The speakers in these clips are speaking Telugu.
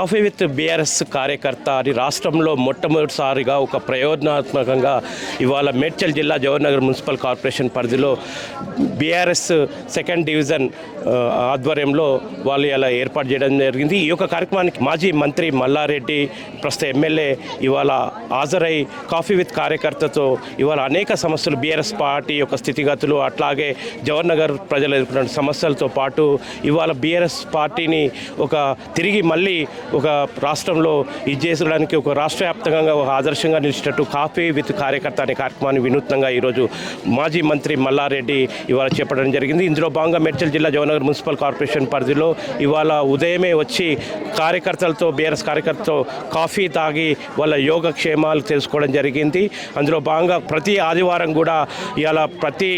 కాఫీ విత్ బీఆర్ఎస్ కార్యకర్త అని రాష్ట్రంలో మొట్టమొదటిసారిగా ఒక ప్రయోజనాత్మకంగా ఇవాళ మేడ్చల్ జిల్లా జవహర్నగర్ మున్సిపల్ కార్పొరేషన్ పరిధిలో బీఆర్ఎస్ సెకండ్ డివిజన్ ఆధ్వర్యంలో వాళ్ళు ఇలా ఏర్పాటు చేయడం జరిగింది. ఈ యొక్క కార్యక్రమానికి మాజీ మంత్రి మల్లారెడ్డి ప్రస్తుత ఎమ్మెల్యే ఇవాళ హాజరై కాఫీ విత్ కార్యకర్తతో ఇవాళ అనేక సమస్యలు బీఆర్ఎస్ పార్టీ యొక్క స్థితిగతులు అట్లాగే జవహర్నగర్ ప్రజలు ఎదుర్కొన్న సమస్యలతో పాటు ఇవాళ బీఆర్ఎస్ పార్టీని ఒక తిరిగి మళ్ళీ ఒక రాష్ట్రంలో ఇది చేసడానికి ఒక రాష్ట్ర వ్యాప్తంగా ఒక ఆదర్శంగా నిలిచినట్టు కాఫీ విత్ కార్యకర్త అనే కార్యక్రమాన్ని వినూత్నంగా ఈరోజు మాజీ మంత్రి మల్లారెడ్డి ఇవాళ చేపట్టడం జరిగింది. ఇందులో భాగంగా మేడ్చల్ జిల్లా జవహర్నగర్ మున్సిపల్ కార్పొరేషన్ పరిధిలో ఇవాళ ఉదయమే వచ్చి కార్యకర్తలతో బీఆర్ఎస్ కార్యకర్తతో కాఫీ తాగి వాళ్ళ యోగక్షేమాలు తెలుసుకోవడం జరిగింది. అందులో భాగంగా ప్రతి ఆదివారం కూడా ఇవాళ ప్రతి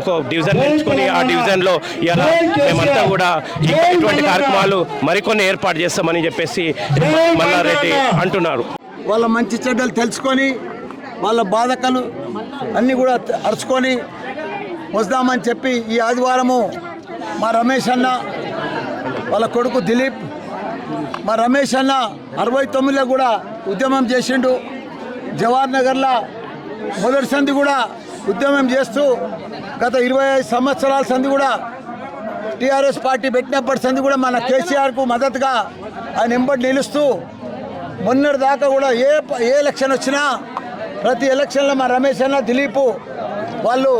ఒక డివిజన్ ఎంచుకొని ఆ డివిజన్లో ఇవాళ మేమంతా కూడా ఇటువంటి కార్యక్రమాలు మరికొన్ని ఏర్పాటు చేస్తామని చెప్పి చెప్పేసి మల్లారెడ్డి అంటున్నారు. వాళ్ళ మంచి చెడ్డలు తెలుసుకొని వాళ్ళ బాధకలు అన్నీ కూడా అరుచుకొని వస్తామని చెప్పి ఈ ఆదివారము మా రమేష్ అన్న వాళ్ళ కొడుకు దిలీప్ మా రమేష్ అన్న అరవై తొమ్మిదిలో కూడా ఉద్యమం చేసిండు. జవహర్ నగర్లో మొదటి సంధి కూడా ఉద్యమం చేస్తూ గత ఇరవై ఐదు సంవత్సరాల సంధి కూడా టీఆర్ఎస్ పార్టీ పెట్టినప్పటి సంది కూడా మన కేసీఆర్కు మద్దతుగా ఆయన ఎంబడి నిలుస్తూ మొన్నటి దాకా కూడా ఏ ఏ ఎలక్షన్ వచ్చినా ప్రతి ఎలక్షన్లో మా రమేష్ అన్న దిలీప్ వాళ్ళు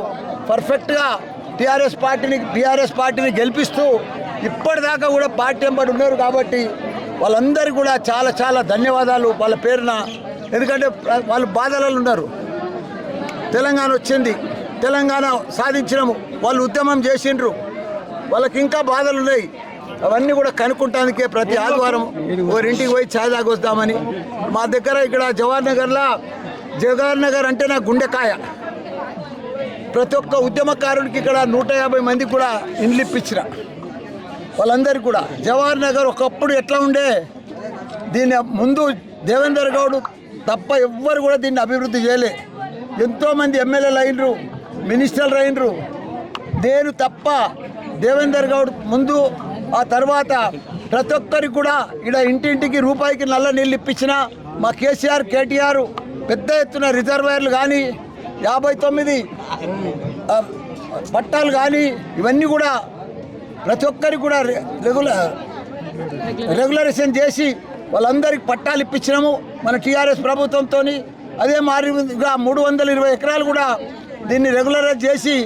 పర్ఫెక్ట్గా టీఆర్ఎస్ పార్టీని టీఆర్ఎస్ పార్టీని గెలిపిస్తూ ఇప్పటిదాకా కూడా పార్టీ ఎంబడి ఉన్నారు కాబట్టి వాళ్ళందరికీ కూడా చాలా చాలా ధన్యవాదాలు వాళ్ళ పేరున. ఎందుకంటే వాళ్ళు బాధలలో ఉన్నారు. తెలంగాణ వచ్చింది. తెలంగాణ సాధించినము. వాళ్ళు ఉద్యమం చేసిండ్రు. వాళ్ళకి ఇంకా బాధలు ఉన్నాయి అవన్నీ కూడా కనుక్కుంటానికే ప్రతి ఆదివారం ఓరింటికి పోయి ఛాయ్ తాగొస్తామని. మా దగ్గర ఇక్కడ జవహర్ నగర్లో జవహర్ నగర్ అంటే నా గుండెకాయ. ప్రతి ఒక్క ఉద్యమకారునికి ఇక్కడ నూట యాభై మందికి కూడా ఇండ్లు ఇప్పించిన వాళ్ళందరికీ కూడా. జవహర్ నగర్ ఒకప్పుడు ఎట్లా ఉండే? దీని ముందు దేవేందర్ గౌడ్ తప్ప ఎవ్వరు కూడా దీన్ని అభివృద్ధి చేయలే. ఎంతోమంది ఎమ్మెల్యేలు అయినరు మినిస్టర్లు అయినరు. నేను తప్ప దేవేందర్ గౌడ్ ముందు ఆ తర్వాత ప్రతి ఒక్కరికి కూడా ఇక్కడ ఇంటింటికి రూపాయికి నల్ల నీళ్ళు ఇప్పించిన మా కేసీఆర్ కేటీఆర్ పెద్ద ఎత్తున రిజర్వాయర్లు కానీ యాభై తొమ్మిది పట్టాలు కానీ ఇవన్నీ కూడా ప్రతి ఒక్కరికి కూడా రెగ్యులర్ రెగ్యులరేషన్ చేసి వాళ్ళందరికి పట్టాలు ఇప్పించినాము మన టీఆర్ఎస్ ప్రభుత్వంతో అదే మారిగా మూడు వందల ఇరవై ఎకరాలు కూడా దీన్ని రెగ్యులరైజ్ చేసి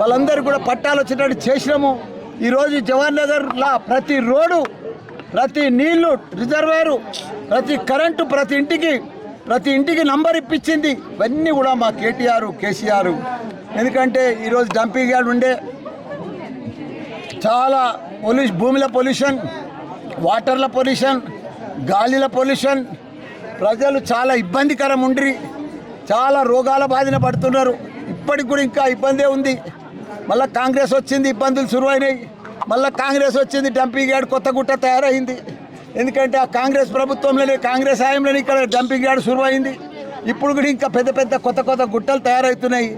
వాళ్ళందరూ కూడా పట్టాలు వచ్చేటట్టు చేసినాము. ఈరోజు జవహర్ నగర్లో ప్రతి రోడ్డు ప్రతి నీళ్ళు రిజర్వేరు ప్రతి కరెంటు ప్రతి ఇంటికి ప్రతి ఇంటికి నంబర్ ఇప్పించింది. ఇవన్నీ కూడా మా కేటీఆర్ కేసీఆర్. ఎందుకంటే ఈరోజు డంపింగ్ యార్డ్ ఉండే. చాలా పొల్యూష్ భూమిల పొల్యూషన్ వాటర్ల పొల్యూషన్ గాలిల పొల్యూషన్. ప్రజలు చాలా ఇబ్బందికరం ఉండ్రి. చాలా రోగాల బాధిన పడుతున్నారు. ఇప్పటికి కూడా ఇంకా ఇబ్బందే ఉంది. మళ్ళీ కాంగ్రెస్ వచ్చింది ఇబ్బందులు సురువైనాయి మళ్ళీ కాంగ్రెస్ వచ్చింది డంపింగ్ యార్డ్ కొత్త గుట్ట తయారైంది. ఎందుకంటే ఆ కాంగ్రెస్ ప్రభుత్వంలోనే కాంగ్రెస్ హాయంలోనే ఇక్కడ డంపింగ్ యార్డ్ సురువైంది ఇప్పుడు కూడా ఇంకా పెద్ద పెద్ద కొత్త కొత్త గుట్టలు తయారవుతున్నాయి